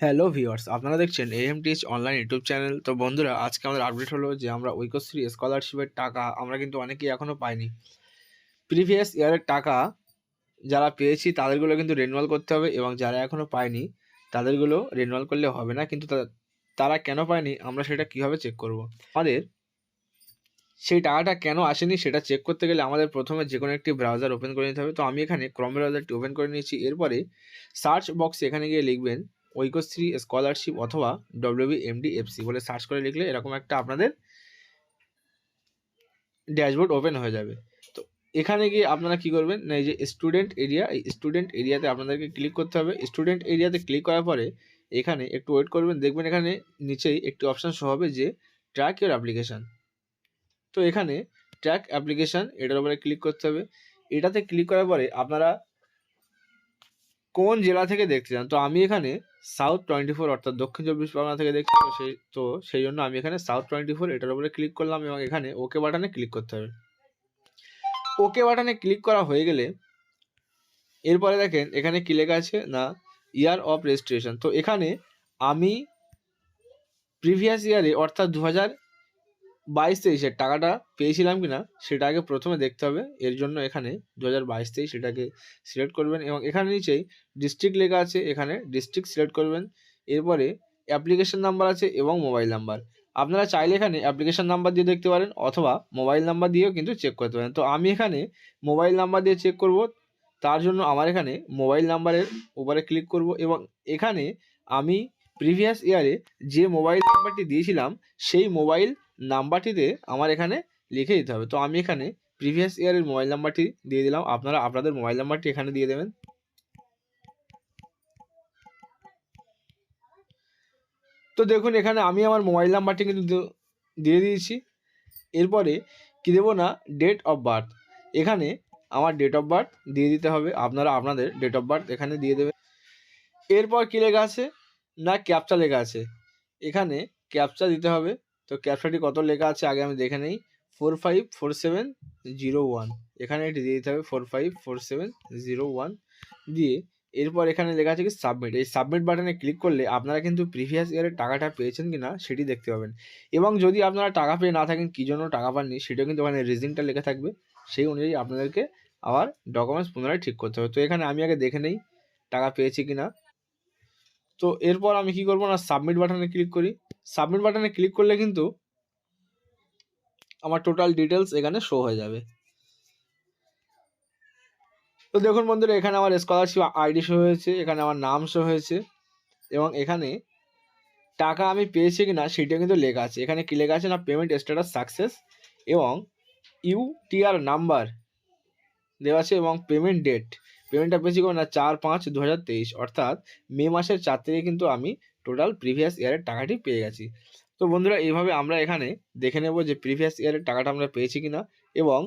Hello viewers আপনারা দেখছেন এএমটিএইচ online YouTube channel তো বন্ধুরা, আজকে আমাদের আপডেট হলো যে আমরা ঐক্যশ্রী স্কলারশিপের টাকা আমরা কিন্তু অনেকেই এখনও পাইনি। প্রিভিয়াস ইয়ারের টাকা যারা পেয়েছি, তাদেরগুলো কিন্তু রেনুয়াল করতে হবে এবং যারা এখনও পায়নি তাদেরগুলো রেনুয়াল করলে হবে না। কিন্তু তারা কেন পায়নি, আমরা সেটা কীভাবে চেক করব? আমাদের সেই টাকাটা কেন আসেনি, সেটা চেক করতে গেলে আমাদের প্রথমে যে কোনো একটি ব্রাউজার ওপেন করে নিতে হবে। তো আমি এখানে ক্রম ব্রাউজারটি ওপেন করে নিয়েছি। এরপরে সার্চ বক্সে এখানে গিয়ে লিখবেন ঐক্যশ্রী স্কলারশিপ অথবা ডব্লিউবি এমডি এফসি বলে সার্চ করে লিখলে এরকম একটা আপনাদের ড্যাশবোর্ড ওপেন হয়ে যাবে। তো এখানে গিয়ে আপনারা কি করবেন? না, এই যে স্টুডেন্ট এরিয়া এই স্টুডেন্ট এরিয়াতে আপনাদেরকে ক্লিক করতে হবে। স্টুডেন্ট এরিয়াতে ক্লিক করার পরে এখানে একটু ওয়েট করবেন। দেখবেন এখানে নিচেই একটি অপশান শো হবে যে ট্র্যাক ইউর অ্যাপ্লিকেশান তো এখানে ট্র্যাক অ্যাপ্লিকেশান এটার উপরে ক্লিক করতে হবে। এটাতে ক্লিক করার পরে আপনারা কোন জেলা থেকে দেখতে চান? তো আমি এখানে সাউথ টোয়েন্টি ফোর অর্থাৎ দক্ষিণ চব্বিশ পরগনা থেকে দেখছি সেই, তো সেই জন্য আমি এখানে সাউথ টোয়েন্টি ফোর এটার উপরে ক্লিক করলাম এবং এখানে ওকে বাটনে ক্লিক করতে হবে। ওকে বাটনে ক্লিক করা হয়ে গেলে এরপরে দেখেন এখানে কি লেখা আছে? না ইয়ার অফ রেজিস্ট্রেশন তো এখানে আমি প্রিভিয়াস ইয়ারে অর্থাৎ দু হাজার বাইশ তেইশের টাকাটা পেয়েছিলাম কি না সেটা আগে প্রথমে দেখতে হবে। এর জন্য এখানে দু হাজার বাইশ তেইশ সেটাকে সিলেক্ট করবেন এবং এখানে নিচেই ডিস্ট্রিক্ট লেখা আছে, এখানে ডিস্ট্রিক্ট সিলেক্ট করবেন। এরপরে অ্যাপ্লিকেশন নাম্বার আছে এবং মোবাইল নাম্বার আপনারা চাইলে এখানে অ্যাপ্লিকেশন নাম্বার দিয়ে দেখতে পারেন অথবা মোবাইল নাম্বার দিয়েও কিন্তু চেক করতে পারেন। তো আমি এখানে মোবাইল নাম্বার দিয়ে চেক করব, তার জন্য আমার এখানে মোবাইল নাম্বারের উপরে ক্লিক করব এবং এখানে আমি প্রিভিয়াস ইয়ারে যে মোবাইল নাম্বারটি দিয়েছিলাম, সেই মোবাইল নাম্বারটিতে আমার এখানে লিখে দিতে হবে। তো আমি এখানে প্রিভিয়াস ইয়ারের মোবাইল নাম্বারটি দিয়ে দিলাম। আপনারা আপনাদের মোবাইল নাম্বারটি এখানে দিয়ে দেবেন। তো দেখুন, এখানে আমি আমার মোবাইল নাম্বারটি কিন্তু দিয়ে দিয়েছি। এরপরে কী দেবো না? ডেট অফ বার্থ এখানে আমার ডেট অফ বার্থ দিয়ে দিতে হবে। আপনারা আপনাদের ডেট অফ বার্থ এখানে দিয়ে দেবেন। এরপর কী লেখা আছে? না ক্যাপচা লেখা আছে। এখানে ক্যাপচা দিতে হবে। তো ক্যাপচাটি কত লেখা আছে আগে আমি দেখে নেই। Four five four seven zero one এখানে এটি দিয়ে দিতে হবে four five four seven zero one দিয়ে এরপর এখানে লেখা আছে কি সাবমিট এই সাবমিট বাটনে ক্লিক করলে আপনারা কিন্তু প্রিভিয়াস ইয়ারের টাকাটা পেয়েছেন কি না সেটি দেখতে পাবেন। এবং যদি আপনারা টাকা পেয়ে না থাকেন, কী জন্য টাকা পাননি সেটাও কিন্তু ওখানে রিজনটা লেখা থাকবে। সেই অনুযায়ী আপনাদেরকে আবার ডকুমেন্টস পুনরায় ঠিক করতে হবে। তো এখানে আমি আগে দেখে নেই টাকা পেয়েছি কি না তো এরপর আমি কি করব না সাবমিট বাটনে ক্লিক করি। সাবমিট বাটনে ক্লিক করলে কিন্তু আমার টোটাল ডিটেলস এখানে শো হয়ে যাবে। তো দেখুন বন্ধুরা, এখানে আমার স্কলারশিপ আইডি শো হয়েছে, এখানে আমার নাম শো হয়েছে, এবং এখানে টাকা আমি পেয়েছি কি না সেটা কিন্তু লেখা আছে। এখানে কি লেখা আছে না পেমেন্ট স্ট্যাটাস সাকসেস এবং ইউটিআর নাম্বার দেওয়া আছে এবং পেমেন্ট ডেট পেমেন্টটা পেয়েছি কোনো না? চার পাঁচ দু হাজার তেইশ। অর্থাৎ মে মাসের চার তারিখে কিন্তু আমি টোটাল প্রিভিয়াস ইয়ারের টাকাটি পেয়ে গেছি। তো বন্ধুরা, এইভাবে আমরা এখানে দেখে নেব যে প্রিভিয়াস ইয়ারের টাকাটা আমরা পেয়েছি কিনা এবং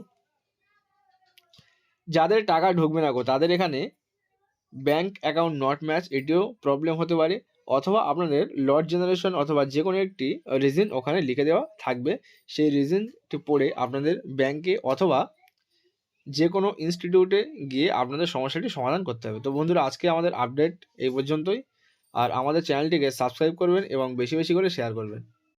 যাদের টাকা ঢুকবে না গো, তাদের এখানে ব্যাংক অ্যাকাউন্ট নট ম্যাচ এটিও প্রবলেম হতে পারে। অথবা আপনাদের লর্ড জেনারেশন অথবা যে কোনো একটি রিজন ওখানে লিখে দেওয়া থাকবে। সেই রিজনটি পড়ে আপনাদের ব্যাংকে অথবা যে কোনো ইনস্টিটিউটে গিয়ে আপনাদের সমস্যাটি সমাধান করতে হবে। তো বন্ধুরা, আজকে আমাদের আপডেট এই পর্যন্তই। আর আমাদের চ্যানেলটিকে সাবস্ক্রাইব করবেন এবং বেশি বেশি করে শেয়ার করবেন।